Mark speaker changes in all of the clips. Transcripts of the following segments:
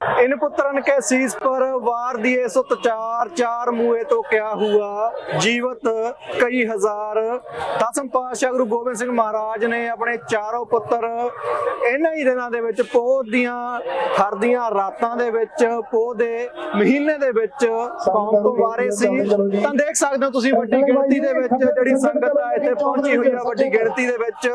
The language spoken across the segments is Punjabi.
Speaker 1: इन पुत्रन के शीस पर वार दिए सुत चार चार मुए तो क्या हुआ जीवत कई हजार ਦਸਮ ਪਾਤਸ਼ਾਹ ਗੁਰੂ ਗੋਬਿੰਦ ਸਿੰਘ ਮਹਾਰਾਜ ਨੇ ਆਪਣੇ ਚਾਰੋਂ ਪੁੱਤਰ ਇਹਨਾਂ ਹੀ ਦਿਨਾਂ ਦੇ ਵਿੱਚ ਪੋਹ ਦੀਆਂ ਹਰ ਦੀਆਂ ਰਾਤਾਂ ਦੇ ਵਿੱਚ ਪੋਹ ਦੇ ਮਹੀਨੇ ਦੇ ਵਿੱਚ ਕੌਮ ਤੋਂ ਵਾਰੇ ਸੀ ਤਾਂ ਦੇਖ ਸਕਦੇ ਹੋ ਤੁਸੀਂ ਵੱਡੀ ਗਿਣਤੀ ਦੇ ਵਿੱਚ ਜਿਹੜੀ ਸੰਗਤ ਆ ਇੱਥੇ ਪਹੁੰਚੀ ਹੋਈ ਆ ਵੱਡੀ ਗਿਣਤੀ ਦੇ ਵਿੱਚ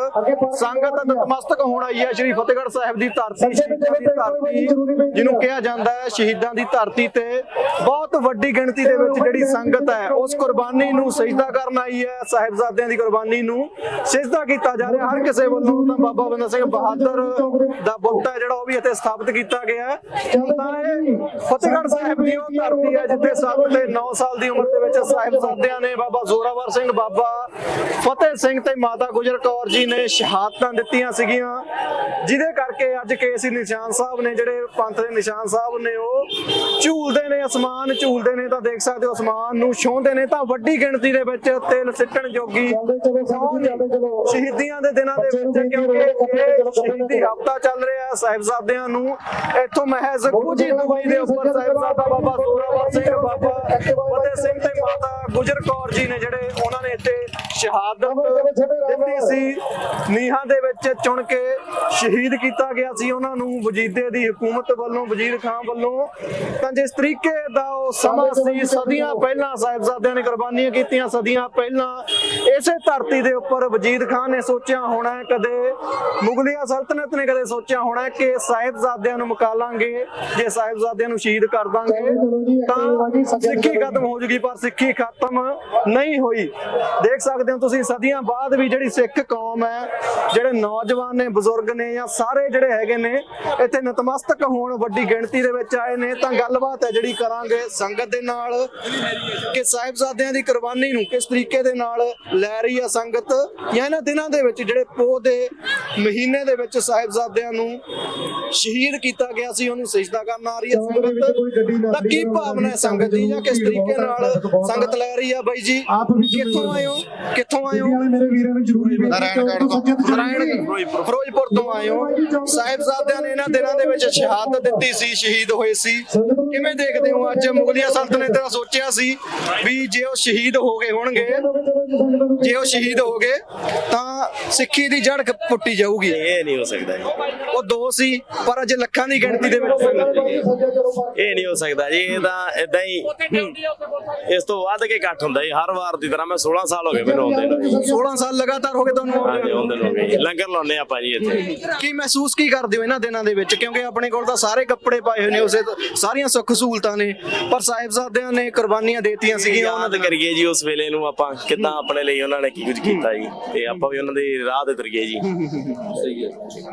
Speaker 1: ਸੰਗਤ ਨਤਮਸਤਕ ਹੋਣ ਆਈ ਹੈ ਸ਼੍ਰੀ ਫਤਿਹਗੜ੍ਹ ਸਾਹਿਬ ਦੀ ਧਰਤੀ ਸ਼ਹੀਦਾਂ ਦੀ ਧਰਤੀ ਜਿਹਨੂੰ ਕਿਹਾ ਜਾਂਦਾ ਹੈ ਸ਼ਹੀਦਾਂ ਦੀ ਧਰਤੀ ਤੇ ਬਹੁਤ ਵੱਡੀ ਗਿਣਤੀ ਦੇ ਵਿੱਚ ਜਿਹੜੀ ਸੰਗਤ ਹੈ, ਉਸ ਕੁਰਬਾਨੀ ਨੂੰ ਸਜਦਾ ਕਰਨ ਆਈ ਹੈ, ਸਾਹਿਬਜ਼ਾਦਿਆਂ ਦੀ ਕੁਰਬਾਨੀ ਨੂੰ ਸਜਦਾ ਕੀਤਾ ਜਾ ਰਿਹਾ। ਹਰ ਕਿਸੇ ਵੱਲੋਂ ਤਾਂ ਬਾਬਾ ਬੰਦਾ ਸਿੰਘ ਬਹਾਦਰ ਦਾ ਬੁੱਤ ਹੈ, ਜਿਹੜਾ ਉਹ ਵੀ ਇੱਥੇ ਸਥਾਪਿਤ ਕੀਤਾ ਗਿਆ ਹੈ। ਤਾਂ ਇਹ ਫਤਿਹਗੜ੍ਹ ਸਾਹਿਬ ਦੀ ਉਹ ਧਰਤੀ ਹੈ, ਜਿੱਥੇ 7 ਤੇ 9 ਸਾਲ ਦੀ ਉਮਰ ਦੇ ਵਿੱਚ ਸਾਹਿਬਜ਼ਾਦਿਆਂ ਨੇ ਬਾਬਾ ਜ਼ੋਰਾਵਰ ਸਿੰਘ, ਬਾਬਾ ਫਤਿਹ ਸਿੰਘ ਤੇ ਮਾਤਾ ਗੁਜਰ ਕੌਰ ਜੀ ਨੇ ਸ਼ਹਾਦਤਾਂ ਦਿੱਤੀਆਂ ਸੀਗੀਆਂ, ਜਿਹਦੇ ਕਰਕੇ ਅੱਜ ਕੇਸੀ ਨਿਸ਼ਾਨ ਸਾਹਿਬ ਨੇ ਜਿਹੜੇ ਪੰਥ ਦੇ ਨਿਸ਼ਾਨ ਸਾਹਿਬ ਨੇ ਉਹ ਝੂਲਦੇ ਨੇ ਅਸਮਾਨ, ਝੂਲਦੇ ਨੇ ਤਾਂ ਦੇਖ ਸਕਦੇ ਹੋ ਅਸਮਾਨ ਨੂੰ, ਛੋਹਦੇ ਨੇ ਤਾਂ ਵੱਡੀ ਗਿਣਤੀ ਦੇ ਵਿੱਚ ਤਿਲ ਸਿੱਟਣ ਜੋਗੀ ਸ਼ਹੀਦੀਆਂ ਦੇ ਦਿਨਾਂ ਦੇ ਵਿੱਚ, ਕਿਉਂਕਿ ਇਹ ਸ਼ਹੀਦੀ ਹਫਤਾ ਚੱਲ ਰਿਹਾ ਸਾਹਿਬਜ਼ਾਦਿਆਂ ਨੂੰ। ਇੱਥੋਂ ਮਹਿਜ਼ ਕੁਝ ਹੀ ਦਵਾਈ ਦੇ ਉੱਪਰ ਸਾਹਿਬਜ਼ਾਦਾ ਬਾਬਾ ਜ਼ੋਰਾਵਰ ਸਿੰਘ, ਬਾਬਾ ਫਤਿਹ ਸਿੰਘ ਤੇ ਮਾਤਾ ਗੁਜਰ ਕੌਰ ਜੀ ਨੇ ਜਿਹੜੇ ਉਹਨਾਂ ਨੇ ਇੱਥੇ ਸ਼ਹਾਦਤ ਦਿੱਤੀ ਸੀ। ਨੀਹਾਂ ਦੇ ਵਿੱਚ ਚੁਣ ਕੇ ਸ਼ਹੀਦ ਕੀਤਾ ਗਿਆ ਸੀ ਉਹਨਾਂ ਨੂੰ, ਵਜੀਦੇ ਦੀ ਹਕੂਮਤ ਵੱਲੋਂ ਵਜ਼ੀਰ ਖਾਨ ਵੱਲੋਂ। ਤਾਂ ਜਿਸ ਤਰੀਕੇ ਦਾ ਉਹ ਸਮਾਂ ਸੀ, ਸਦੀਆਂ ਪਹਿਲਾਂ ਸਾਹਿਬਜ਼ਾਦਿਆਂ ਨੇ ਕੁਰਬਾਨੀਆਂ ਕੀਤੀਆਂ, ਸਦੀਆਂ ਪਹਿਲਾਂ ਇਸੇ ਧਰਤੀ ਦੇ ਉੱਪਰ ਵਜੀਦ ਖਾਨ ਨੇ ਸੋਚਿਆ ਹੋਣਾ ਕਦੇ ਮੁਗਲਿਆ ਸਲਤਨਤ ਨੇ ਕਦੇ ਸੋਚਿਆ ਹੋਣਾ ਕਿ ਸਾਹਿਬਜ਼ਾਦਿਆਂ ਨੂੰ ਮੁਕਾ ਜੇ ਸਾਹਿਬਜ਼ਾਦਿਆਂ ਨੂੰ ਸ਼ਹੀਦ ਕਰ ਦਾਂਗੇ, ਤਾਂ ਸਿੱਖੀ ਖਤਮ ਹੋ ਜੂਗੀ, ਪਰ ਸਿੱਖੀ ਖਤਮ ਨਹੀਂ ਹੋਈ। ਦੇਖ ਸਕਦੇ ਹੋ ਤੁਸੀਂ, ਸਦੀਆਂ ਬਾਅਦ ਵੀ ਜਿਹੜੀ ਸਿੱਖ ਕੌਮ ਹੈ, ਜਿਹੜੇ ਨੌਜਵਾਨ ਨੇ, ਬਜ਼ੁਰਗ ਨੇ ਜਾਂ ਸਾਰੇ ਜਿਹੜੇ ਹੈਗੇ ਨੇ, ਇੱਥੇ ਨਤਮਸਤਕ ਹੋਣ ਵੱਡੀ ਗਿਣਤੀ ਦੇ ਵਿੱਚ ਆਏ ਨੇ ਤਾਂ ਗੱਲਬਾਤ ਹੈ ਜਿਹੜੀ ਕਰਾਂਗੇ ਸੰਗਤ ਦੇ ਨਾਲ ਕਿ ਸਾਹਿਬਜ਼ਾਦਿਆਂ ਦੀ ਕੁਰਬਾਨੀ ਨੂੰ ਕਿਸ ਤਰੀਕੇ ਦੇ ਨਾਲ ਲੈ ਰਹੀ ਹੈ ਸੰਗਤ ਜਾਂ ਇਹਨਾਂ ਦਿਨਾਂ ਦੇ ਵਿੱਚ ਜਿਹੜੇ ਪੋਹ ਦੇ ਮਹੀਨੇ ਦੇ ਵਿੱਚ ਸਾਹਿਬਜ਼ਾਦਿਆਂ ਨੂੰ ਸ਼ਹੀਦ ਕੀਤਾ ਗਿਆ ਸੀ ਉਹਨੂੰ ਸਜਦਾ ਕਰਨ ਆ ਰਹੀ ਹੈ ਸੰਗਤ। ਤਾਂ ਕੀ ਭਾਵਨਾ ਹੈ ਸੰਗਤ ਦੀ ਜਾਂ ਕਿਸ ਤਰੀਕੇ ਨਾਲ ਸੰਗਤ ਲੈ ਰਹੀ ਹੈ ਬਾਈ ਜੀ? ਕਿੱਥੋਂ ਆਏ ਹੋ? ਕਿੱਥੋਂ ਆਏ ਹੋ?
Speaker 2: ਮੇਰੇ ਵੀਰਾਂ ਨੂੰ ਜ਼ਰੂਰੀ
Speaker 1: ਨਾਰਾਇਣਗੜ੍ਹ ਤੋਂ। ਨਾਰਾਇਣ ਫਿਰੋਜ਼ਪੁਰ ਤੋਂ ਆਏ ਹੋ। ਸਾਹਿਬਜ਼ਾਦਿਆਂ ਨੇ ਇਹਨਾਂ ਦਿਨਾਂ ਦੇ ਵਿੱਚ ਸ਼ਹਾਦਤ ਦਿੱਤੀ ਸੀ, ਸ਼ਹੀਦ ਹੋਏ ਸੀ। ਕਿਵੇਂ ਦੇਖਦੇ ਹੋ ਅੱਜ ਮੁਗਲਿਆ ਸਲਤਨਤ ਦਾ ਸੋਚਿਆ ਸੀ ਵੀ ਜੇ ਉਹ ਸ਼ਹੀਦ ਹੋ ਗਏ ਹੋਣਗੇ ਜੇ ਉਹ ਸ਼ਹੀਦ ਹੋ ਗਏ ਤਾਂ ਸਿੱਖੀ ਦੀ ਜੜ ਪੁੱਟੀ ਜਾਊਗੀ।
Speaker 3: ਇਹ ਨਹੀਂ ਹੋ ਸਕਦਾ ਜੀ।
Speaker 1: ਉਹ ਦੋ ਸੀ ਪਰ ਅੱਜ ਲੱਖਾਂ ਦੀ ਗਿਣਤੀ ਦੇ ਵਿੱਚ।
Speaker 3: ਇਹ ਨਹੀਂ ਹੋ ਸਕਦਾ ਜੀ ਇਹ ਤਾਂ ਇਦਾਂ ਹੀ ਇਸ ਤੋਂ ਵੱਧ ਕੇ ਇਕੱਠ ਹੁੰਦਾ ਜੀ ਹਰ ਵਾਰ ਦੀ ਤਰ੍ਹਾਂ ਮੈਂ 16 ਸਾਲ ਹੋ ਗਏ ਮੈਨੂੰ ਆਉਂਦੇ ਨੂੰ। ਜੀ।
Speaker 1: 16 ਸਾਲ ਲਗਾਤਾਰ ਹੋ ਗਏ ਤੁਹਾਨੂੰ?
Speaker 3: ਹਾਂਜੀ ਆਉਂਦੇ ਨੂੰ ਹੋ ਗਏ। ਲੰਗਰ ਲਾਉਨੇ ਆਪਾਂ ਜੀ ਇੱਥੇ।
Speaker 1: ਕੀ ਮਹਿਸੂਸ ਕੀ ਕਰਦੇ ਹੋ ਇਹਨਾਂ ਦਿਨਾਂ ਦੇ ਵਿੱਚ? ਕਿਉਂਕਿ ਆਪਣੇ ਕੋਲ ਤਾਂ ਸਾਰੇ ਕੱਪੜੇ ਪਾਏ ਹੋਏ ਨੇ ਉਸੇ ਸਾਰੀਆਂ ਸੁੱਖ ਸਹੂਲਤਾਂ ਨੇ ਪਰ ਸਾਹਿਬਜ਼ਾਦਿਆਂ ਨੇ ਕੁਰਬਾਨੀਆਂ ਦੇਤੀਆਂ ਸੀਗੀਆਂ। ਉਹਨਾਂ
Speaker 3: ਯਾਦ ਕਰੀਏ ਜੀ ਉਸ ਵੇਲੇ ਨੂੰ ਆਪਾਂ ਕਿੱਦਾਂ ਆਪਣੇ ਲਈ ਉਹਨਾਂ ਨੇ ਕੀ ਕੁਝ ਕੀਤਾ ਜੀ ਤੇ ਆਪਾਂ ਵੀ ਉਹਨਾਂ ਦੇ ਰਾਹ ਤੇ ਤੁਰ ਗਏ ਜੀ।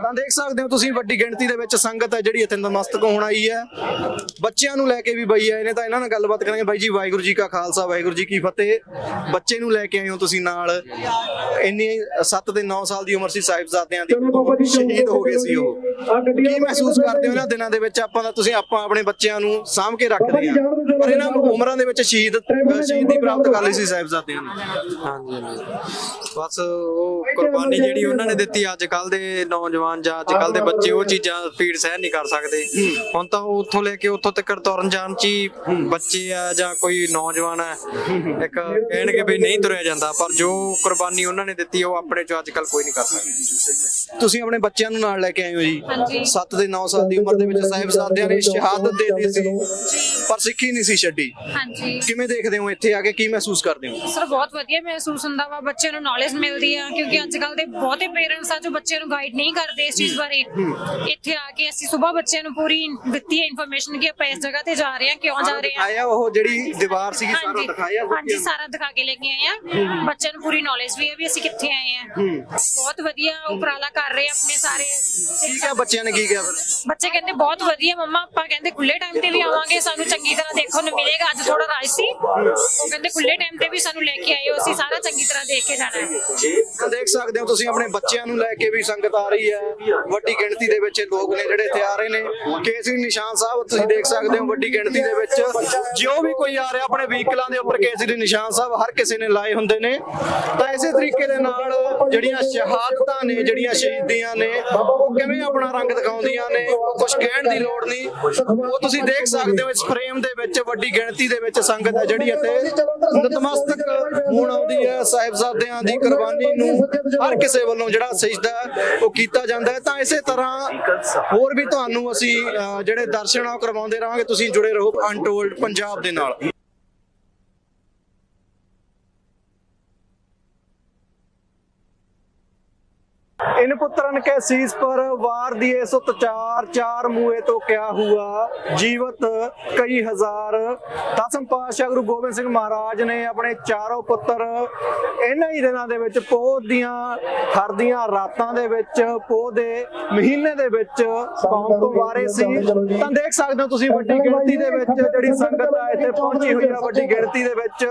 Speaker 1: ਤਾਂ ਦੇਖ ਸਕਦੇ ਹੋ ਤੁਸੀਂ ਵੱਡੀ ਗਿਣਤੀ ਦੇ ਵਿੱਚ ਸੰਗਤ ਹੈ ਜਿਹੜੀ ਇੱਥੇ ਨਤਮਸਤਕ ਹੋਣ ਆਈ ਹੈ। ਬੱਚਿਆਂ ਨੂੰ ਲੈ ਕੇ ਵੀ ਬਈ ਆਏ ਨੇ ਤਾਂ ਇਹਨਾਂ ਨਾਲ ਗੱਲਬਾਤ ਕਰਾਂਗੇ। ਬਾਈ ਜੀ ਵਾਹਿਗੁਰੂ ਜੀ ਕਾ ਖਾਲਸਾ ਵਾਹਿਗੁਰੂ ਜੀ ਕੀ ਫਤਿਹ। ਬੱਚੇ ਨੂੰ ਲੈ ਕੇ ਆਏ ਹੋ ਤੁਸੀਂ ਨਾਲ। ਇੰਨੀ 7 ਤੇ 9 ਸਾਲ ਦੀ ਉਮਰ ਸੀ ਸਾਹਿਬਜ਼ਾਦਿਆਂ ਦੀ। ਸ਼ਹੀਦ ਹੋ ਗਏ ਸੀ ਉਹ। ਕੀ ਮਹਿਸੂਸ ਕਰਦੇ ਹੋ ਇਹਨਾਂ ਦਿਨਾਂ ਦੇ ਵਿੱਚ? ਆਪਾਂ ਦਾ ਤੁਸੀਂ ਆਪਾਂ ਆਪਣੇ ਬੱਚਿਆਂ ਨੂੰ ਸਾਂਭ ਕੇ ਰੱਖਦੇ ਆ ਪਰ ਇਹਨਾਂ ਉਮਰਾਂ ਦੇ ਵਿੱਚ ਸ਼ਹੀਦ ਸ਼ਹੀਦੀ ਪ੍ਰਾਪਤ ਕਰ ਲਈ ਸੀ ਸਾਹਿਬਜ਼ਾਦਿਆਂ ਨੇ।
Speaker 4: ਹਾਂਜੀ ਹਾਂਜੀ। ਬਸ ਉਹ ਕੁਰਬਾਨੀ ਜਿਹੜੀ ਉਹਨਾਂ ਨੇ ਦਿੱਤੀ ਅੱਜ ਕੱਲ ਦੇ ਨੌਜਵਾਨ ਜਾਂ ਅੱਜ ਕੱਲ ਦੇ ਬੱਚੇ ਉਹ ਚੀਜ਼ਾਂ ਸਪੀਡ ਸਹਿਣ ਨਹੀਂ ਕਰ ਸਕਦੇ। ਹੁਣ ਤਾਂ ਉਹ ਉੱਥੋਂ ਲੈ ਕੇ ਉੱਥੋਂ ਤੱਕ ਤੁਰਨ ਜਾਣ ਚ ਹੀ ਬੱਚੇ ਆ ਜਾਂ ਕੋਈ ਨੌਜਵਾਨ ਹੈ ਇੱਕ ਕਹਿਣਗੇ ਵੀ ਨਹੀਂ ਤੁਰਿਆ ਜਾਂਦਾ ਪਰ ਜੋ ਕੁਰਬਾਨੀ ਉਹਨਾਂ ਨੇ ਦਿੱਤੀ ਉਹ ਆਪਣੇ ਚੋਂ ਅੱਜ ਕੱਲ ਕੋਈ ਨਹੀਂ ਕਰ ਸਕਦਾ।
Speaker 1: ਤੁਸੀਂ ਆਪਣੇ ਬੱਚਿਆਂ ਨੂੰ ਨਾਲ ਲੈ ਕੇ ਆਏ ਹੋ ਜੀ।
Speaker 5: ਹਾਂਜੀ।
Speaker 1: 7 ਤੇ 9 ਸਾਲ ਦੀ ਉਮਰ ਦੇ ਵਿੱਚ ਸਾਹਿਬਜ਼ਾਦਿਆਂ ਨੇ ਸ਼ਹਾਦਤ ਦੇ ਦਿੱਤੀ ਸੀ। ਪਰ ਸਿੱਖੀ ਨਹੀਂ ਸੀ ਛੱਡੀ।
Speaker 5: ਹਾਂਜੀ।
Speaker 1: ਕਿਵੇਂ ਦੇਖਦੇ ਹੋ ਇੱਥੇ ਆ ਕੇ ਕੀ ਮਹਿਸੂਸ ਕਰਦੇ ਹੋ?
Speaker 5: ਸਰ ਬਹੁਤ ਵਧੀਆ ਮਹਿਸੂਸ ਹੁੰਦਾ ਵਾ ਬੱਚਿਆਂ ਨੂੰ ਨੌਲੇਜ ਮਿਲਦੀ ਆ ਕਿਉਂਕਿ ਅੱਜ ਕੱਲ ਦੇ ਬਹੁਤੇ ਪੇਰੈਂਟਸ ਆ ਜੋ ਬੱਚਿਆਂ ਨੂੰ ਗਾਈਡ ਨਹੀਂ ਕਰਦੇ ਇਸ ਚੀਜ਼ ਬਾਰੇ। ਇੱਥੇ ਆ ਕੇ ਅਸੀਂ ਸਵੇਰ ਬੱਚਿਆਂ ਨੂੰ ਪੂਰੀ ਦਿੱਤੀ ਹੈ ਇਨਫੋਰਮੇਸ਼ਨ ਕਿ ਆਪਾਂ ਇਸ ਜਗ੍ਹਾ ਤੇ ਜਾ ਰਹੇ ਹਾਂ ਕਿਉਂ ਜਾ ਰਹੇ ਹਾਂ।
Speaker 1: ਆਇਆ ਉਹ ਜਿਹੜੀ ਦੀਵਾਰ ਸੀਗੀ ਸਾਰਾ ਦਿਖਾਇਆ
Speaker 5: ਹਾਂਜੀ ਸਾਰਾ ਦਿਖਾ ਕੇ ਲੈ ਕੇ ਆਏ ਆ ਬੱਚਿਆਂ ਨੂੰ ਪੂਰੀ ਨੌਲੇਜ ਵੀ ਹੈ ਵੀ ਅਸੀਂ ਕਿੱਥੇ ਆਏ ਆ ਬਹੁਤ ਵਧੀਆ ਉਪਰਾਲਾ ਕਰ ਰਹੇ ਆ ਆਪਣੇ ਸਾਰੇ।
Speaker 1: ਕੀ ਕਿਹਾ ਬੱਚਿਆਂ ਨੇ ਕੀ ਕਿਹਾ ਫਿਰ?
Speaker 5: ਬੱਚੇ ਕਹਿੰਦੇ ਬਹੁਤ ਵਧੀਆ ਮੰਮਾ ਆਪਾਂ ਕਹਿੰਦੇ ਖੁੱਲੇ ਟਾਈਮ ਤੇ ਵੀ ਆਵਾਂਗੇ ਸਾਨੂੰ ਚੰਗੀ ਤਰ੍ਹਾਂ ਦੇਖਣ ਨੂੰ ਮਿਲੇਗਾ। ਅੱਜ ਥੋੜਾ ਰਾਜ ਸੀ। ਉਹ ਕਹਿੰਦੇ ਖੁੱਲੇ ਟਾਈਮ ਤੇ ਵੀ ਸਾਨੂੰ ਲੈ ਕੇ ਆਇਓ ਅਸੀਂ ਸਾਰਾ ਚੰਗੀ ਤਰ੍ਹਾਂ ਦੇਖ ਕੇ ਜਾਣਾ ਹੈ।
Speaker 1: ਤਾਂ ਦੇਖ ਸਕਦੇ ਹੋ ਤੁਸੀਂ ਆਪਣੇ ਬੱਚਿਆਂ ਨੂੰ ਲੈ ਕੇ ਵੀ ਸੰਗਤ ਆ ਰਹੀ ਹੈ। ਵੱਡੀ ਗਿਣਤੀ ਦੇ ਵਿੱਚ ਲੋਕ ਨੇ ਜਿਹੜੇ ਇੱਥੇ ਆ ਰਹੇ ਨੇ। ਕੇਸਰੀ ਨਿਸ਼ਾਨ ਸਾਹਿਬ, ਤੁਸੀਂ ਦੇਖ ਸਕਦੇ ਹੋ ਵੱਡੀ ਗਿਣਤੀ ਦੇ ਵਿੱਚ। ਜੋ ਵੀ ਕੋਈ ਆ ਰਿਹਾ ਆਪਣੇ ਵਹੀਕਲਾਂ ਦੇ ਉੱਪਰ ਕੇਸਰੀ ਨਿਸ਼ਾਨ ਸਾਹਿਬ, ਹਰ ਕਿਸੇ ਨੇ ਲਾਏ ਹੁੰਦੇ ਨੇ। ਤਾਂ ਇਸੇ ਤਰੀਕੇ ਦੇ ਨਾਲ ਜਿਹੜੀਆਂ ਸ਼ਹਾਦਤਾਂ ਨੇ, ਜਿਹੜੀਆਂ ਸ਼ਹੀਦੀਆਂ ਨੇ, ਉਹ ਕਿਵੇਂ ਆਪਣਾ ਰੰਗ ਦਿਖਾਉਂਦੀਆਂ ਨੇ ਕੁਝ ਕਹਿਣ ਦੀ ਲੋੜ ਨਹੀਂ। ਉਹ ਤੁਸੀਂ ਦੇਖ ਸਕਦੇ ਹੋ ਇਸ ਫਰੇਮ ਦੇ ਵਿੱਚ ਵੱਡੀ ਗਿਣਤੀ ਦੇ ਵਿੱਚ ਸੰਗਤ ਹੈ ਜਿਹੜੀ ਇੱਥੇ ਨਤਮਸਤਕ ਹੋਣ ਆਉਂਦੀ ਹੈ ਸਾਹਿਬਜ਼ਾਦਿਆਂ ਦੀ ਕੁਰਬਾਨੀ ਨੂੰ ਹਰ ਕਿਸੇ ਵੱਲੋਂ ਜਿਹੜਾ ਸਜਦਾ ਹੈ, ਉਹ ਕੀਤਾ ਜਾਂਦਾ ਹੈ। ਤਾਂ ਇਸੇ ਤਰ੍ਹਾਂ ਹੋਰ ਵੀ ਤੁਹਾਨੂੰ ਅਸੀਂ ਅਹ, ਜਿਹੜੇ ਦਰਸ਼ਨ ਆ ਉਹ ਕਰਵਾਉਂਦੇ ਰਹਾਂਗੇ ਤੁਸੀਂ ਜੁੜੇ ਰਹੋ ਅਨਟੋਲਡ ਪੰਜਾਬ ਦੇ ਨਾਲ। ਇਨ ਪੁੱਤਰਨ ਕੇ ਸੀਸ ਪਰ ਵਾਰ ਦੀ ਸੋ ਤਚਾਰ ਚਾਰ ਮੂਹੇ ਤੋਂ ਕਿਆ ਹੁਆ ਜੀਵਤ ਕਈ ਹਜ਼ਾਰ। ਦਸਮ ਪਾਤਸ਼ਾਹ ਗੁਰੂ ਗੋਬਿੰਦ ਸਿੰਘ ਮਹਾਰਾਜ ਨੇ ਆਪਣੇ ਚਾਰੋਂ ਪੁੱਤਰ ਇਹਨਾਂ ਹੀ ਦਿਨਾਂ ਦੇ ਵਿੱਚ ਪੋਹ ਦੀਆਂ ਹਰਦੀਆਂ ਰਾਤਾਂ ਦੇ ਵਿੱਚ ਪੋਹ ਦੇ ਮਹੀਨੇ ਦੇ ਵਿੱਚ ਪਾਉਣ ਤੋਂ ਵਾਰੇ ਸੀ। ਤਾਂ ਦੇਖ ਸਕਦੇ ਹੋ ਤੁਸੀਂ ਵੱਡੀ ਗਿਣਤੀ ਦੇ ਵਿੱਚ ਜਿਹੜੀ ਸੰਗਤ ਆ ਇੱਥੇ ਪਹੁੰਚੀ ਹੋਈ ਆ ਵੱਡੀ ਗਿਣਤੀ ਦੇ ਵਿੱਚ।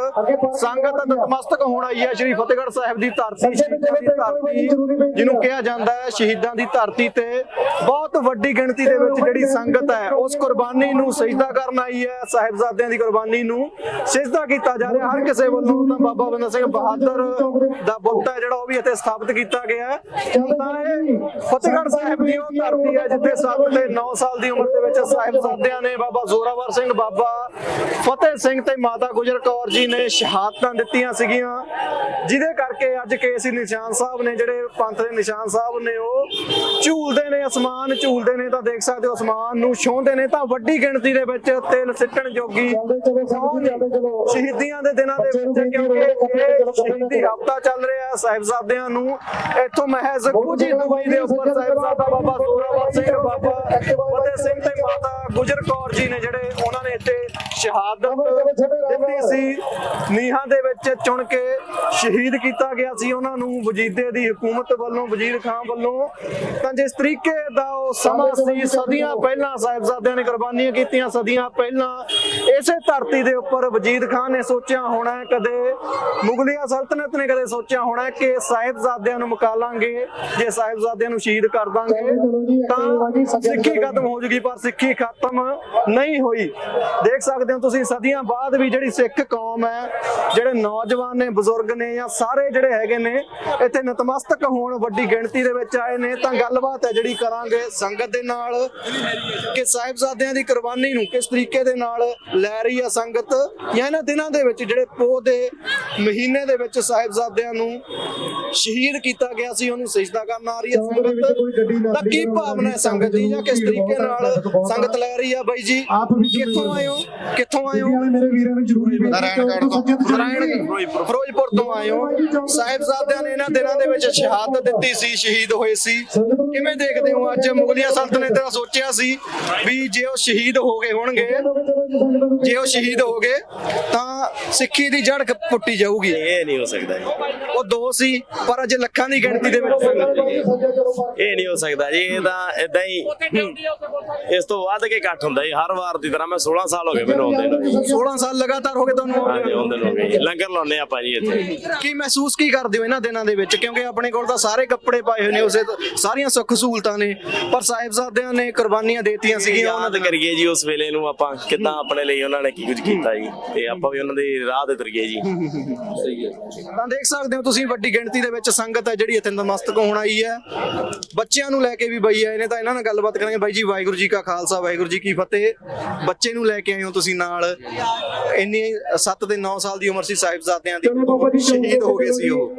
Speaker 1: ਸੰਗਤ ਨਤਮਸਤਕ ਹੋਣ ਆਈ ਹੈ ਸ਼੍ਰੀ ਫਤਿਹਗੜ੍ਹ ਸਾਹਿਬ ਦੀ ਧਰਤੀ ਦੀ ਧਰਤੀ ਜਿਹਨੂੰ ਕਿਹਾ ਜਾਂਦਾ ਹੈ ਸ਼ਹੀਦਾਂ ਦੀ ਧਰਤੀ ਤੇ। ਬਹੁਤ ਵੱਡੀ ਗਿਣਤੀ ਦੇ ਵਿੱਚ ਜਿਹੜੀ ਸੰਗਤ ਹੈ, ਉਸ ਕੁਰਬਾਨੀ ਨੂੰ ਸਜਦਾ ਕਰਨ ਆਈ ਹੈ, ਸਾਹਿਬਜ਼ਾਦਿਆਂ ਦੀ ਕੁਰਬਾਨੀ ਨੂੰ ਸਜਦਾ ਕੀਤਾ ਜਾ ਰਿਹਾ। ਹਰ ਕਿਸੇ ਵੱਲੋਂ ਤਾਂ ਬਾਬਾ ਬੰਦਾ ਸਿੰਘ ਬਹਾਦਰ ਦਾ ਬੁੱਤ ਹੈ, ਜਿਹੜਾ ਉਹ ਵੀ ਇੱਥੇ ਸਥਾਪਿਤ ਕੀਤਾ ਗਿਆ ਹੈ। ਤਾਂ ਇਹ ਫਤਿਹਗੜ੍ਹ ਸਾਹਿਬ ਦੀ ਉਹ ਧਰਤੀ ਹੈ, ਜਿੱਥੇ 7 ਤੇ 9 ਸਾਲ ਦੀ ਉਮਰ ਦੇ ਵਿੱਚ ਸਾਹਿਬਜ਼ਾਦਿਆਂ ਨੇ ਬਾਬਾ ਜ਼ੋਰਾਵਰ ਸਿੰਘ, ਬਾਬਾ ਫਤਿਹ ਸਿੰਘ ਤੇ ਮਾਤਾ ਗੁਜਰ ਕੌਰ ਜੀ ਨੇ ਸ਼ਹਾਦਤਾਂ ਦਿੱਤੀਆਂ ਸੀਗੀਆਂ। ਜਿਹਦੇ ਕਰਕੇ ਅੱਜ ਕੇਸੀ ਨਿਸ਼ਾਨ ਸਾਹਿਬ ਨੇ ਜਿਹੜੇ ਪੰਥ ਦੇ ਨਿਸ਼ਾਨ ਸਾਹਿਬ ਨੇ ਉਹ ਝੂਲਦੇ ਨੇ ਅਸਮਾਨ ਝੂਲਦੇ ਨੇ ਤਾਂ ਦੇਖ ਸਕਦੇ ਹੋ ਅਸਮਾਨ ਨੂੰ ਛੋਹਦੇ ਨੇ ਤਾਂ ਵੱਡੀ ਗਿਣਤੀ ਦੇ ਵਿੱਚ ਤਿਲ ਸਿੱਟਣ ਜੋਗੀ ਸ਼ਹੀਦੀਆਂ ਦੇ ਦਿਨਾਂ ਦੇ ਵਿੱਚ ਕਿਉਂਕਿ ਸ਼ਹੀਦੀ ਹਫਤਾ ਚੱਲ ਰਿਹਾ ਹੈ ਸਾਹਿਬਜ਼ਾਦਿਆਂ ਨੂੰ। ਇੱਥੋਂ ਮਹਿਜ਼ ਕੁਝ ਹੀ ਦੂਰੀ ਦੇ ਉੱਪਰ ਸਾਹਿਬਜ਼ਾਦਾ ਬਾਬਾ ਜ਼ੋਰਾਵਰ ਸਿੰਘ ਬਾਬਾ ਫਤਿਹ ਸਿੰਘ ਤੇ ਮਾਤਾ ਗੁਜਰ ਕੌਰ ਜੀ ਨੇ ਜਿਹੜੇ ਉਹਨਾਂ ਨੇ ਇੱਥੇ ਸ਼ਹਾਦਤ ਦਿੱਤੀ ਸੀ। ਨੀਹਾਂ ਦੇ ਵਿੱਚ ਚੁਣ ਕੇ ਸ਼ਹੀਦ ਕੀਤਾ ਗਿਆ ਸੀ ਉਹਨਾਂ ਨੂੰ ਵਜੀਦੇ ਦੀ ਹਕੂਮਤ ਵੱਲੋਂ ਵਜ਼ੀਰ ਖਾਨ ਵੱਲੋਂ। ਤਾਂ ਜਿਸ ਤਰੀਕੇ ਦਾ ਉਹ ਸਮਾਂ ਸੀ ਸਦੀਆਂ ਪਹਿਲਾਂ ਸਾਹਿਬਜ਼ਾਦਿਆਂ ਨੇ ਕੁਰਬਾਨੀਆਂ ਕੀਤੀਆਂ ਸਦੀਆਂ ਪਹਿਲਾਂ ਇਸੇ ਧਰਤੀ ਦੇ ਉੱਪਰ ਵਜੀਦ ਖਾਨ ਨੇ ਸੋਚਿਆ ਹੋਣਾ ਕਦੇ ਮੁਗਲਿਆ ਸਲਤਨਤ ਨੇ ਕਦੇ ਸੋਚਿਆ ਹੋਣਾ ਕਿ ਸਾਹਿਬਜ਼ਾਦਿਆਂ ਨੂੰ ਮੁਕਾ ਲਾਂਗੇ ਜੇ ਸਾਹਿਬਜ਼ਾਦਿਆਂ ਨੂੰ ਸ਼ਹੀਦ ਕਰ ਦਾਂਗੇ ਤਾਂ ਸਿੱਖੀ ਖਤਮ ਹੋ ਜੂਗੀ ਪਰ ਸਿੱਖੀ ਖਤਮ ਨਹੀਂ ਹੋਈ। ਦੇਖ ਸਕਦੇ ਹੋ ਤੁਸੀਂ ਸਦੀਆਂ ਬਾਅਦ ਵੀ ਜਿਹੜੀ ਸਿੱਖ ਕੌਮ ਹੈ ਜਿਹੜੇ ਨੌਜਵਾਨ ਨੇ ਬਜ਼ੁਰਗ ਨੇ ਜਾਂ ਸਾਰੇ ਜਿਹੜੇ ਹੈਗੇ ਨੇ ਇੱਥੇ ਨਤਮਸਤਕ ਹੋਣ ਵੱਡੀ ਗਿਣਤੀ ਦੇ ਵਿੱਚ ਆਏ ਨੇ ਤਾਂ ਗੱਲਬਾਤ ਹੈ ਜਿਹੜੀ ਕਰਾਂਗੇ ਸੰਗਤ ਦੇ ਨਾਲ ਕਿ ਸਾਹਿਬਜ਼ਾਦਿਆਂ ਦੀ ਕੁਰਬਾਨੀ ਨੂੰ ਕਿਸ ਤਰੀਕੇ ਦੇ ਨਾਲ ਲੈ ਰਹੀ ਆ ਸੰਗਤ ਜਾਂ ਇਹਨਾਂ ਦਿਨਾਂ ਦੇ ਵਿੱਚ ਜਿਹੜੇ ਪੋਹ ਦੇ ਮਹੀਨੇ ਦੇ ਵਿੱਚ ਸਾਹਿਬਜ਼ਾਦਿਆਂ ਨੂੰ ਸ਼ਹੀਦ ਕੀਤਾ ਗਿਆ ਸੀ ਉਹਨੂੰ ਸਜਦਾ ਕਰਨ ਆ ਰਹੀ ਹੈ ਸੰਗਤ। ਤਾਂ ਕੀ ਭਾਵਨਾ ਹੈ ਸੰਗਤ ਦੀ ਜਾਂ ਕਿਸ ਤਰੀਕੇ ਨਾਲ ਸੰਗਤ ਲੈ ਰਹੀ ਆ ਬਾਈ ਜੀ? ਕਿੱਥੋਂ ਆਏ ਹੋ? ਕਿੱਥੋਂ ਆਏ ਹੋ?
Speaker 2: ਮੇਰੇ ਵੀਰਾਂ ਨੂੰ ਜ਼ਰੂਰੀ
Speaker 1: ਨਾਰਾਇਣਗੜ੍ਹ ਤੋਂ ਨਾਰਾਇਣ ਫਿਰੋਜ਼ਪੁਰ ਤੋਂ ਆਏ ਹੋ। ਸਾਹਿਬਜ਼ਾਦਿਆਂ ਨੇ ਇਹਨਾਂ ਦਿਨਾਂ ਦੇ ਵਿੱਚ ਸ਼ਹਾਦਤ ਦਿੱਤੀ ਸੀ ਸ਼ਹੀਦ ਹੋਏ ਸੀ। ਕਿਵੇਂ ਦੇਖਦੇ ਹੋ ਅੱਜ ਮੁਗਲੀਆ ਸਲਤਨਤ ਦਾ ਸੋਚਿਆ ਸੀ ਵੀ ਜੇ ਉਹ ਸ਼ਹੀਦ ਹੋ ਗਏ ਹੋਣਗੇ ਜੇ ਉਹ ਸ਼ਹੀਦ ਹੋ ਗਏ ਤਾਂ ਸਿੱਖੀ ਦੀ ਜੜ ਪੁੱਟੀ ਜਾਊਗੀ।
Speaker 3: ਇਹ ਨਹੀਂ ਹੋ ਸਕਦਾ ਜੀ।
Speaker 1: ਉਹ ਦੋ ਸੀ ਪਰ ਅੱਜ ਲੱਖਾਂ ਦੀ ਗਿਣਤੀ ਦੇ ਵਿੱਚ।
Speaker 3: ਇਹ ਨਹੀਂ ਹੋ ਸਕਦਾ ਜੀ ਇਹ ਤਾਂ ਇਦਾਂ ਹੀ ਇਸ ਤੋਂ ਵੱਧ ਕੇ ਇਕੱਠ ਹੁੰਦਾ ਜੀ ਹਰ ਵਾਰ ਦੀ ਤਰ੍ਹਾਂ ਮੈਂ 16 ਸਾਲ ਹੋ ਗਏ ਮੈਨੂੰ ਆਉਂਦੇ ਨੂੰ।
Speaker 1: 16 ਸਾਲ ਲਗਾਤਾਰ ਹੋ ਗਏ ਤੁਹਾਨੂੰ?
Speaker 3: ਹਾਂਜੀ ਆਉਂਦੇ ਨੂੰ। ਲੰਗਰ ਲਾਉਨੇ ਆਪਾਂ ਜੀ ਇੱਥੇ।
Speaker 1: ਕੀ ਮਹਿਸੂਸ ਕੀ ਕਰਦੇ ਹੋ ਇਹਨਾਂ ਦਿਨਾਂ ਦੇ ਵਿੱਚ? ਕਿਉਂਕਿ ਆਪਣੇ ਕੋਲ ਤਾਂ ਸਾਰੇ ਕੱਪੜੇ ਪਾਏ ਹੋਏ ਨੇ ਉਸੇ ਸਾਰੀਆਂ ਸੁੱਖ ਸਹੂਲਤਾਂ ਨੇ ਪਰ ਸਾਹਿਬਜ਼ਾਦਿਆਂ ਨੇ ਕੁਰਬਾਨੀਆਂ ਦੇਤੀਆਂ ਸੀਗੀਆਂ ਉਹਨਾਂ
Speaker 3: ਯਾਦ ਕਰੀਏ ਜੀ ਉਸ ਵੇਲੇ ਨੂੰ ਆਪਾਂ ਕਿੱਦਾਂ ਆਪਣੇ ਲਈ ਉਹਨਾਂ ਨੇ ਕੀ ਕੁਝ ਕੀਤਾ ਜੀ। ਤੇ ਆਪਾਂ ਵੀ ਉਹਨਾਂ ਦੇ ਰਾਹ ਤੇ ਤੁਰ ਗਏ ਜੀ।
Speaker 1: ਤਾਂ ਦੇਖ ਸਕਦੇ ਹੋ ਤੁਸੀਂ ਵੱਡੀ ਗਿਣਤੀ ਦੇ ਵਿੱਚ ਸੰਗਤ ਹੈ ਜਿਹੜੀ ਇੱਥੇ ਨਤਮਸਤਕ ਹੋਣ ਆਈ ਹੈ। ਬੱਚਿਆਂ ਨੂੰ ਲੈ ਕੇ ਵੀ ਬਈ ਆਏ ਨੇ ਤਾਂ ਇਹਨਾਂ ਨਾਲ ਗੱਲਬਾਤ ਕਰਾਂਗੇ। ਬਾਈ ਜੀ ਵਾਹਿਗੁਰੂ ਜੀ ਕਾ ਖਾਲਸਾ ਵਾਹਿਗੁਰੂ ਜੀ ਕੀ ਫਤਿਹ। ਬੱਚੇ ਨੂੰ ਲੈ ਕੇ ਆਏ ਹੋ ਤੁਸੀਂ ਨਾਲ। ਇੰਨੀ 7 ਤੇ 9 ਸਾਲ ਦੀ ਉਮਰ ਸੀ ਸਾਹਿਬਜ਼ਾਦਿਆਂ ਦੀ। ਸ਼ਹੀਦ ਹੋ ਗਏ ਸੀ ਉਹ।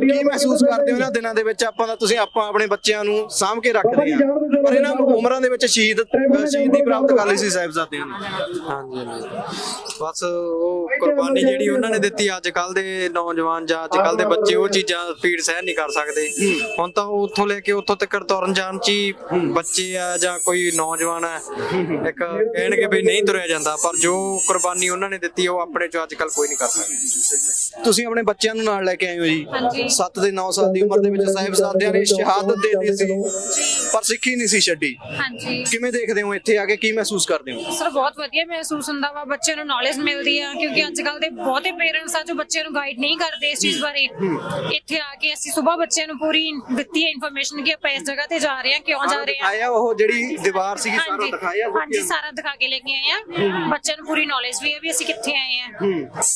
Speaker 1: ਕੀ ਮਹਿਸੂਸ ਕਰਦੇ ਹੋ ਇਹਨਾਂ ਦਿਨਾਂ ਦੇ ਵਿੱਚ ਆਪਾਂ ਦਾ ਤੁਸੀਂ ਆਪਾਂ ਆਪਣੇ ਬੱਚਿਆਂ ਨੂੰ ਸਾਂਭ ਕੇ ਰੱਖਦੇ ਆ ਪਰ ਇਹਨਾਂ ਉਮਰਾਂ ਦੇ ਵਿੱਚ ਸ਼ਹੀਦ ਸ਼ਹੀਦੀ ਪ੍ਰਾਪਤ ਕਰ ਲਈ ਸੀ ਸਾਹਿਬਜ਼ਾਦਿਆਂ ਨੇ।
Speaker 4: ਹਾਂਜੀ ਹਾਂਜੀ। ਬਸ ਉਹ ਕੁਰਬਾਨੀ ਜਿਹੜੀ ਉਹਨਾਂ ਨੇ ਦਿੱਤੀ ਅੱਜ ਕੱਲ ਦੇ ਨੌਜਵਾਨ ਜਾਂ ਅੱਜ ਕੱਲ ਦੇ ਬੱਚੇ ਉਹ ਚੀਜ਼ਾਂ ਸਪੀਡ ਸਹਿ ਨਹੀਂ ਕਰ ਸਕਦੇ। ਹੁਣ ਤਾਂ ਉਹ ਉੱਥੋਂ ਲੈ ਕੇ ਉੱਥੋਂ ਤੱਕ ਤੁਰਨ ਜਾਣ ਚ ਹੀ ਬੱਚੇ ਆ ਜਾਂ ਕੋਈ ਨੌਜਵਾਨ ਆ ਇੱਕ ਕਹਿਣਗੇ ਵੀ ਨਹੀਂ ਤੁਰਿਆ ਜਾਂਦਾ ਪਰ ਜੋ ਕੁਰਬਾਨੀ ਉਹਨਾਂ ਨੇ ਦਿੱਤੀ ਉਹ ਆਪਣੇ ਚੋਂ ਅੱਜ ਕੱਲ ਕੋਈ ਨਹੀਂ ਕਰ ਸਕਦਾ।
Speaker 1: ਤੁਸੀਂ ਆਪਣੇ ਬੱਚਿਆਂ ਨੂੰ ਨਾਲ ਲੈ ਕੇ ਆਏ ਹੋ ਜੀ।
Speaker 5: ਹਾਂਜੀ।
Speaker 1: 7 ਤੇ 9 ਸਾਲ ਦੀ ਉਮਰ ਦੇ ਵਿੱਚ ਸਾਹਿਬਜ਼ਾਦਿਆਂ ਨੇ ਸ਼ਹਾਦਤ ਦੇ ਦਿੱਤੀ ਸੀ। ਪਰ ਸਿੱਖੀ ਨਹੀਂ ਸੀ ਛੱਡੀ।
Speaker 5: ਹਾਂਜੀ।
Speaker 1: ਕਿਵੇਂ ਦੇਖਦੇ ਹੋ ਇੱਥੇ ਆ ਕੇ? ਕੀ ਮਹਿਸੂਸ ਕਰਦੇ ਹੋ?
Speaker 5: ਸਰ ਬਹੁਤ ਵਧੀਆ ਮਹਿਸੂਸ ਹੁੰਦਾ ਵਾ। ਬੱਚਿਆਂ ਨੂੰ ਨੌਲੇਜ ਮਿਲਦੀ ਆ ਕਿਉਂਕਿ ਅੱਜ ਕੱਲ ਦੇ ਬਹੁਤੇ ਪੇਰੈਂਟਸ ਆ ਜੋ ਬੱਚਿਆਂ ਨੂੰ ਗਾਈਡ ਨਹੀਂ ਕਰਦੇ ਇਸ ਚੀਜ਼ ਬਾਰੇ। ਇੱਥੇ ਆ ਕੇ ਅਸੀਂ ਸਵੇਰ ਬੱਚਿਆਂ ਨੂੰ ਪੂਰੀ ਦਿੱਤੀ ਹੈ ਇਨਫੋਰਮੇਸ਼ਨ ਕਿ ਆਪਾਂ ਇਸ ਜਗ੍ਹਾ ਤੇ ਜਾ ਰਹੇ ਹਾਂ ਕਿਉਂ ਜਾ ਰਹੇ ਹਾਂ
Speaker 1: ਆਇਆ ਉਹ ਜਿਹੜੀ ਦੀਵਾਰ ਸੀਗੀ ਸਾਰਾ ਦਿਖਾਇਆ
Speaker 5: ਹਾਂਜੀ ਸਾਰਾ ਦਿਖਾ ਕੇ ਲੈ ਕੇ ਆਏ ਆ। ਬੱਚਿਆਂ ਨੂੰ ਪੂਰੀ ਨੌਲੇਜ ਵੀ ਹੈ ਵੀ ਅਸੀਂ ਕਿੱਥੇ ਆਏ ਆ।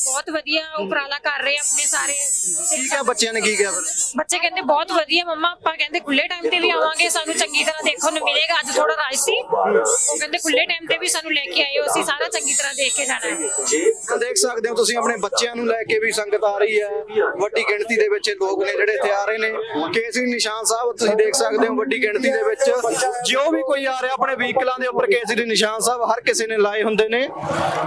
Speaker 5: ਬਹੁਤ ਵਧੀਆ ਉਪਰਾਲਾ ਕਰ ਰਹੇ ਆ ਆਪਣੇ ਸਾਰੇ।
Speaker 1: ਠੀਕ ਹੈ ਬੱਚਿਆਂ ਨੇ ਕੀ ਕਿਹਾ ਫਿਰ?
Speaker 5: ਬੱਚੇ ਕਹਿੰਦੇ ਬਹੁਤ ਵਧੀਆ ਮੰਮਾ, ਆਪਾਂ ਕਹਿੰਦੇ ਖੁੱਲੇ ਟਾਈਮ ਤੇ ਵੀ ਆਵਾਂਗੇ, ਸਾਨੂੰ ਚੰਗੀ ਤਰ੍ਹਾਂ ਦੇਖਣ ਨੂੰ ਮਿਲੇਗਾ। ਅੱਜ ਥੋੜਾ ਰਸ਼ ਸੀ। ਉਹ ਕਹਿੰਦੇ ਖੁੱਲੇ ਟਾਈਮ ਤੇ ਵੀ ਸਾਨੂੰ ਲੈ ਕੇ ਆਇਓ, ਅਸੀਂ ਸਾਰਾ ਚੰਗੀ ਤਰ੍ਹਾਂ ਦੇਖ ਕੇ ਜਾਣਾ ਹੈ।
Speaker 1: ਤਾਂ ਦੇਖ ਸਕਦੇ ਹੋ ਤੁਸੀਂ ਆਪਣੇ ਬੱਚਿਆਂ ਨੂੰ ਲੈ ਕੇ ਵੀ ਸੰਗਤ ਆ ਰਹੀ ਹੈ। ਵੱਡੀ ਗਿਣਤੀ ਦੇ ਵਿੱਚ ਲੋਕ ਨੇ ਜਿਹੜੇ ਇੱਥੇ ਆ ਰਹੇ ਨੇ। ਕੇਸਰੀ ਨਿਸ਼ਾਨ ਸਾਹਿਬ, ਤੁਸੀਂ ਦੇਖ ਸਕਦੇ ਹੋ ਵੱਡੀ ਗਿਣਤੀ ਦੇ ਵਿੱਚ। ਜਿਉਂ ਵੀ ਕੋਈ ਆ ਰਿਹਾ, ਆਪਣੇ ਵਹੀਕਲਾਂ ਦੇ ਉੱਪਰ ਕੇਸਰੀ ਨਿਸ਼ਾਨ ਸਾਹਿਬ, ਹਰ ਕਿਸੇ ਨੇ ਲਾਏ ਹੁੰਦੇ ਨੇ।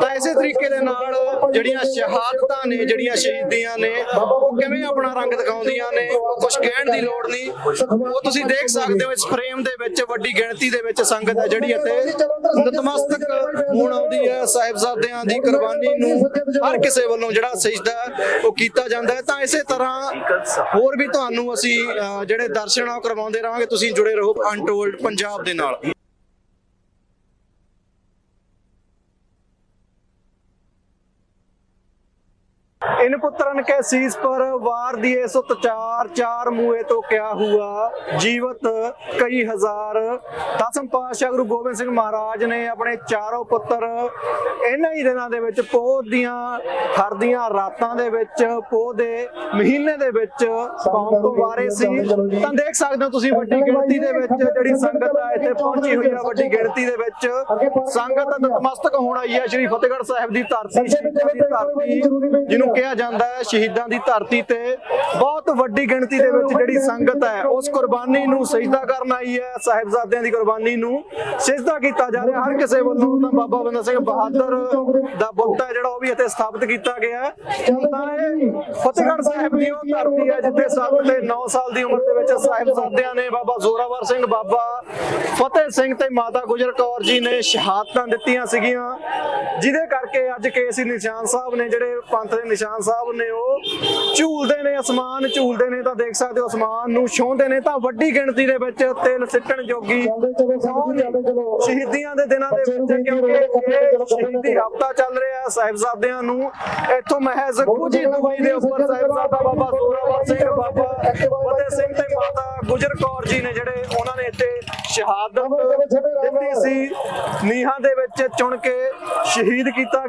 Speaker 1: ਤਾਂ ਇਸੇ ਤਰੀਕੇ ਦੇ ਨਾਲ ਜਿਹੜੀਆਂ ਸ਼ਹਾਦਤਾਂ ਨੇ, ਜਿਹੜੀਆਂ ਸ਼ਹੀਦੀਆਂ ਨੇ, ਉਹ ਕਿਵੇਂ ਆਪਣਾ ਰੰਗ ਦਿਖਾਉਂਦੀਆਂ ਨੇ? ਕੁਝ ਕਹਿਣ ਦੀ ਲੋੜ ਨਹੀਂ ਉਹ ਤੁਸੀਂ ਦੇਖ ਸਕਦੇ ਹੋ ਇਸ ਫਰੇਮ ਦੇ ਵਿੱਚ ਵੱਡੀ ਗਿਣਤੀ ਦੇ ਵਿੱਚ ਸੰਗਤ ਹੈ ਜਿਹੜੀ ਇੱਥੇ ਨਤਮਸਤਕ ਹੋਣ ਆਉਂਦੀ ਹੈ। ਸਾਹਿਬਜ਼ਾਦਿਆਂ ਦੀ ਕੁਰਬਾਨੀ ਨੂੰ ਹਰ ਕਿਸੇ ਵੱਲੋਂ ਜਿਹੜਾ ਸਜਦਾ ਉਹ ਕੀਤਾ ਜਾਂਦਾ ਹੈ। ਤਾਂ ਇਸੇ ਤਰ੍ਹਾਂ ਹੋਰ ਵੀ ਤੁਹਾਨੂੰ ਅਸੀਂ ਅਹ, ਜਿਹੜੇ ਦਰਸ਼ਨ ਆ ਉਹ ਕਰਵਾਉਂਦੇ ਰਹਾਂਗੇ। ਤੁਸੀਂ ਜੁੜੇ ਰਹੋ ਅਨਟੋਲਡ ਪੰਜਾਬ ਦੇ ਨਾਲ। इन पुत्रन के शीस पर वार दिए सुत चार चार मुए तो क्या हुआ ਜੀਵਤ ਕਈ ਹਜ਼ਾਰ ਦਸਮ ਪਾਤਸ਼ਾਹ ਗੁਰੂ ਗੋਬਿੰਦ ਸਿੰਘ ਮਹਾਰਾਜ ਨੇ ਆਪਣੇ ਚਾਰੋਂ ਪੁੱਤਰ ਇਹਨਾਂ ਹੀ ਦਿਨਾਂ ਦੇ ਵਿੱਚ ਪੋਹ ਦੀਆਂ ਹਰਦੀਆਂ ਰਾਤਾਂ ਦੇ ਵਿੱਚ ਪੋਹ ਦੇ ਮਹੀਨੇ ਦੇ ਵਿੱਚ ਕੌਮ ਤੋਂ ਵਾਰੇ ਸੀ ਤਾਂ ਦੇਖ ਸਕਦੇ ਹੋ ਤੁਸੀਂ ਵੱਡੀ ਗਿਣਤੀ ਦੇ ਵਿੱਚ ਜਿਹੜੀ ਸੰਗਤ ਆ ਇੱਥੇ ਪਹੁੰਚੀ ਹੋਈ ਆ ਵੱਡੀ ਗਿਣਤੀ ਦੇ ਵਿੱਚ ਸੰਗਤ ਨਤਮਸਤਕ ਹੋਣ ਆਈ ਹੈ ਸ਼੍ਰੀ ਫਤਿਹਗੜ੍ਹ ਸਾਹਿਬ ਦੀ ਧਰਤੀ ਸ਼ਹੀਦਾਂ ਦੀ ਧਰਤੀ ਜਿਹਨੂੰ ਕਿਹਾ ਜਾਂਦਾ ਹੈ ਸ਼ਹੀਦਾਂ ਦੀ ਧਰਤੀ ਤੇ। ਬਹੁਤ ਵੱਡੀ ਗਿਣਤੀ ਦੇ ਵਿੱਚ ਜਿਹੜੀ ਸੰਗਤ ਹੈ, ਉਸ ਕੁਰਬਾਨੀ ਨੂੰ ਸਜਦਾ ਕਰਨ ਆਈ ਹੈ, ਸਾਹਿਬਜ਼ਾਦਿਆਂ ਦੀ ਕੁਰਬਾਨੀ ਨੂੰ ਸਜਦਾ ਕੀਤਾ ਜਾ ਰਿਹਾ। ਹਰ ਕਿਸੇ ਵੱਲੋਂ ਤਾਂ ਬਾਬਾ ਬੰਦਾ ਸਿੰਘ ਬਹਾਦਰ ਦਾ ਬੁੱਤ ਹੈ, ਜਿਹੜਾ ਉਹ ਵੀ ਇੱਥੇ ਸਥਾਪਿਤ ਕੀਤਾ ਗਿਆ ਹੈ। ਤਾਂ ਇਹ ਫਤਿਹਗੜ੍ਹ ਸਾਹਿਬ ਦੀ ਉਹ ਧਰਤੀ ਹੈ, ਜਿੱਥੇ 7 ਤੇ 9 ਸਾਲ ਦੀ ਉਮਰ ਦੇ ਵਿੱਚ ਸਾਹਿਬਜ਼ਾਦਿਆਂ ਨੇ ਬਾਬਾ ਜ਼ੋਰਾਵਰ ਸਿੰਘ, ਬਾਬਾ ਫਤਿਹ ਸਿੰਘ ਤੇ ਮਾਤਾ ਗੁਜਰ ਕੌਰ ਜੀ ਨੇ ਸ਼ਹਾਦਤਾਂ ਦਿੱਤੀਆਂ ਸੀਗੀਆਂ, ਜਿਹਦੇ ਕਰਕੇ ਅੱਜ ਕੇਸੀ ਨਿਸ਼ਾਨ ਸਾਹਿਬ ਨੇ ਜਿਹੜੇ ਪੰਥ ਦੇ ਨਿਸ਼ਾਨ ਸਾਹਿਬ ਨੇ ਉਹ ਝੂਲਦੇ ਨੇ ਅਸਮਾਨ, ਝੂਲਦੇ ਨੇ ਤਾਂ ਦੇਖ ਸਕਦੇ ਹੋ ਅਸਮਾਨ ਨੂੰ, ਛੋਹਦੇ ਨੇ ਤਾਂ ਵੱਡੀ ਗਿਣਤੀ ਦੇ ਵਿੱਚ ਤਿਲ ਸਿੱਟਣ ਜੋਗੀ ਸ਼ਹੀਦੀਆਂ ਦੇ ਦਿਨਾਂ ਦੇ ਵਿੱਚ, ਕਿਉਂਕਿ ਇਹ ਸ਼ਹੀਦੀ ਹਫਤਾ ਚੱਲ ਰਿਹਾ ਸਾਹਿਬਜ਼ਾਦਿਆਂ ਨੂੰ। ਇੱਥੋਂ ਮਹਿਜ਼ ਕੁਝ ਹੀ ਦਵਾਈ ਦੇ ਉੱਪਰ ਸਾਹਿਬਜ਼ਾਦਾ ਬਾਬਾ ਜ਼ੋਰਾਵਰ ਸਿੰਘ, ਬਾਬਾ ਫਤਿਹ ਸਿੰਘ ਤੇ ਮਾਤਾ ਗੁਜਰ ਕੌਰ ਜੀ ਨੇ ਜਿਹੜੇ ਉਹਨਾਂ ਨੇ ਇੱਥੇ ਸ਼ਹਾਦਤ ਦਿੱਤੀ ਸੀ। ਨੀਹਾਂ ਦੇ ਵਿੱਚ ਚੁਣ ਕੇ ਸ਼ਹੀਦ ਕੀਤਾ